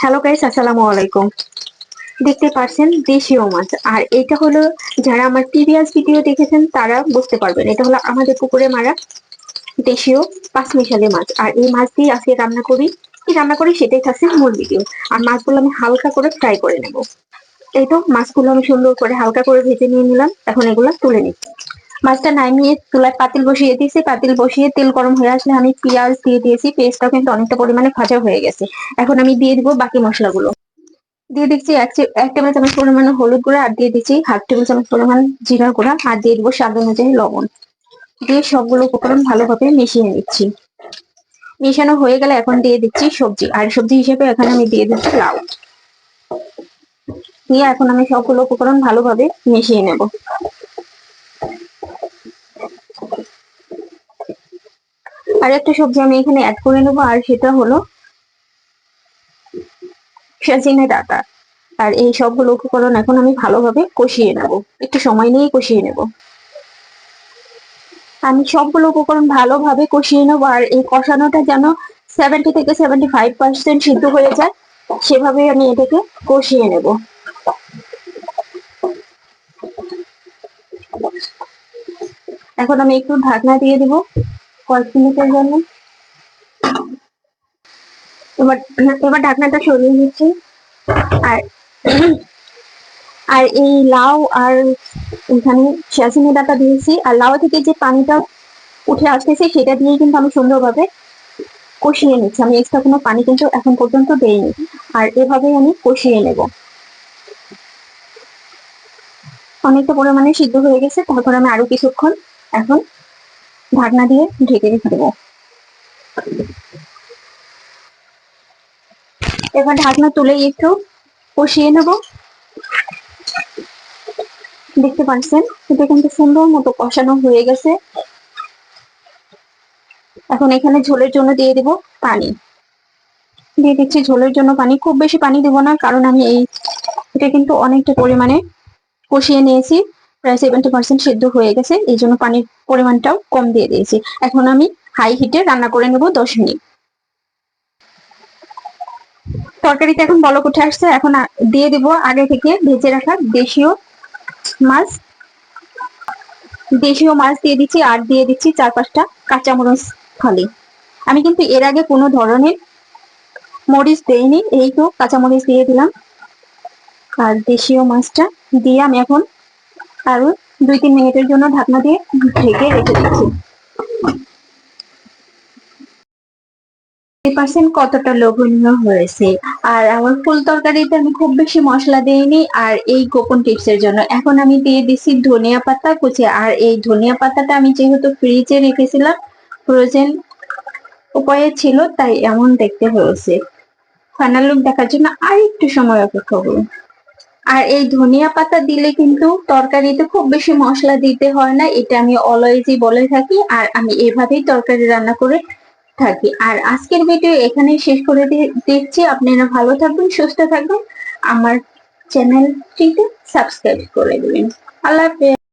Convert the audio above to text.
Hello guys আসসালামু আলাইকুম। দেখতে পাচ্ছেন দেশীয় মাছ। আর এটা হলো যারা আমার প্রিভিয়াস ভিডিও দেখেছেন, তারা বুঝতে পারবেন। এটা হলো আমাদের পুকুরে মারা দেশীয় পাঁচ মিশালি মাছ। আর এই মাছ দিয়ে আজকে রান্না করি। কি রান্না করি সেটাই থাকছে মূল ভিডিও আর মাছগুলো আমি হালকা করে ফ্রাই করে নেব। এই তো, মাছগুলো আমি সুন্দর করে হালকা করে ভেজে নিয়ে নিলাম। এখন এগুলো তুলে নিচ্ছি। মাছটা নামিয়ে চুলায় পাতিল বসিয়ে দিয়েছি। পাতিল বসিয়ে তেল গরম হয়ে আসলে আমি পেঁয়াজ দিয়ে দিয়েছি। পেঁয়াজটাও কিন্তু অনেকটা পরিমাণে ভাজা হয়ে গেছে। এখন আমি দিয়ে দিব বাকি মশলাগুলো। দিয়ে দিচ্ছি এক টেবিল চামচ পরিমাণ হলুদ গুঁড়া আর দিয়ে দিচ্ছি হাফ টেবিল চামচ পরিমাণ জিরা গুঁড়া আর দিয়ে দিব স্বাদ অনুযায়ী লবণ। দিয়ে সবগুলো উপকরণ ভালোভাবে মিশিয়ে নিচ্ছি। মেশানো হয়ে গেলে এখন দিয়ে দিচ্ছি সবজি। আর সবজি হিসেবে এখানে আমি দিয়ে দিচ্ছি লাউ। দিয়ে এখন আমি সবগুলো উপকরণ ভালোভাবে মিশিয়ে নেব। আর একটা সবজি আমি এখানে অ্যাড করে নেব, আর সেটা হলো সজিনে ডাটা। আর এই সবগুলো উপকরণ এখন আমি ভালোভাবে কষিয়ে নেব। একটু সময় নিয়ে কষিয়ে নেব। আমি সবগুলো উপকরণ ভালোভাবে কষিয়ে নেব, আর এই কষানোটা যেন সেভেন্টি থেকে সেভেন্টি ফাইভ পার্সেন্ট সিদ্ধ হয়ে যায়, সেভাবে আমি এটাকে কষিয়ে নেব। এখন আমি একটু ঢাকনা দিয়ে দিব। কয়েক মিনিটের জন্য এবার এবার ঢাকনাটা সরিয়ে নিচ্ছি। আর আর এই লাউ আর এখানে সয়াবিনের ডাটা দিয়েছি। আর লাউ থেকে যে পানিটা উঠে আসতেছে, সেটা দিয়ে কিন্তু আমি সুন্দরভাবে কষিয়ে নিচ্ছি। আমি এক্সট্রা কোনো পানি কিন্তু এখন পর্যন্ত দেইনি। আর এভাবেই আমি কষিয়ে নেব। অনেকটা পরিমাণে সিদ্ধ হয়ে গেছে। তারপর আমি আরও কিছুক্ষণ এখন ঢাকনা দিয়ে ঢেকে রেখে দেবো। এবার ঢাকনা তুলে একটু কষিয়ে নেব। দেখতে পাচ্ছেন, এটা কিন্তু সুন্দর মতো কষানো হয়ে গেছে। এখন এখানে ঝোলের জন্য দিয়ে দিব পানি। দিয়ে দিচ্ছি ঝোলের জন্য পানি। খুব বেশি পানি দেবো না, কারণ আমি এই এটা কিন্তু অনেকটা পরিমাণে কষিয়ে নিয়েছি। প্রায় সেভেন্টি পার্সেন্ট সিদ্ধ হয়ে গেছে। এই জন্য পানির পরিমাণটাও কম দিয়ে দিয়েছি। এখন আমি হাই হিটে রান্না করে নেব দশ মিনিট। তরকারিতে এখন বলক উঠে আসছে। এখন দিয়ে দিব আগে থেকে ভেজে রাখা দেশীয় মাছ। দেশীয় মাছ দিয়ে দিচ্ছি, আর দিয়ে দিচ্ছি চার পাঁচটা কাঁচামরিচ ফালি আমি কিন্তু এর আগে কোনো ধরনের মরিচ দেইনি। এই তো কাঁচামরিচ দিয়ে দিলাম। আর দেশীয় মাছটা দিয়ে আমি এখন আরও দুই তিন মিনিটের জন্য ঢাকনা দিয়ে ঢেকে রেখে দিচ্ছি। কতটা লোভনীয় হয়েছে? আর আমার ফুল তরকারিতে আমি খুব বেশি মশলা দেইনি, আর এই গোপন টিপস এর জন্য। এখন আমি দিয়ে দিচ্ছি ধনিয়া পাতা কুচি, আর এই ধনিয়া পাতাটা আমি যেহেতু ফ্রিজে রেখেছিলাম, ফ্রোজেন উপায়ে ছিল, তাই এমন দেখতে হয়েছে। ফাইনাল লুক দেখার জন্য আর একটু সময় অপেক্ষা করুন। আর এই ধনিয়া পাতা দিলে কিন্তু তরকারিতে খুব বেশি মশলা দিতে হয় না, এটা আমি অলওয়েজই বলে থাকি আর আমি এভাবেই তরকারি রান্না করে থাকি। আর আজকের ভিডিও এখানে শেষ করে দিচ্ছি। আপনারা ভালো থাকবেন, সুস্থ থাকবেন। আমার চ্যানেলটিতে সাবস্ক্রাইব করে দেবেন। আল্লাহ হাফেজ।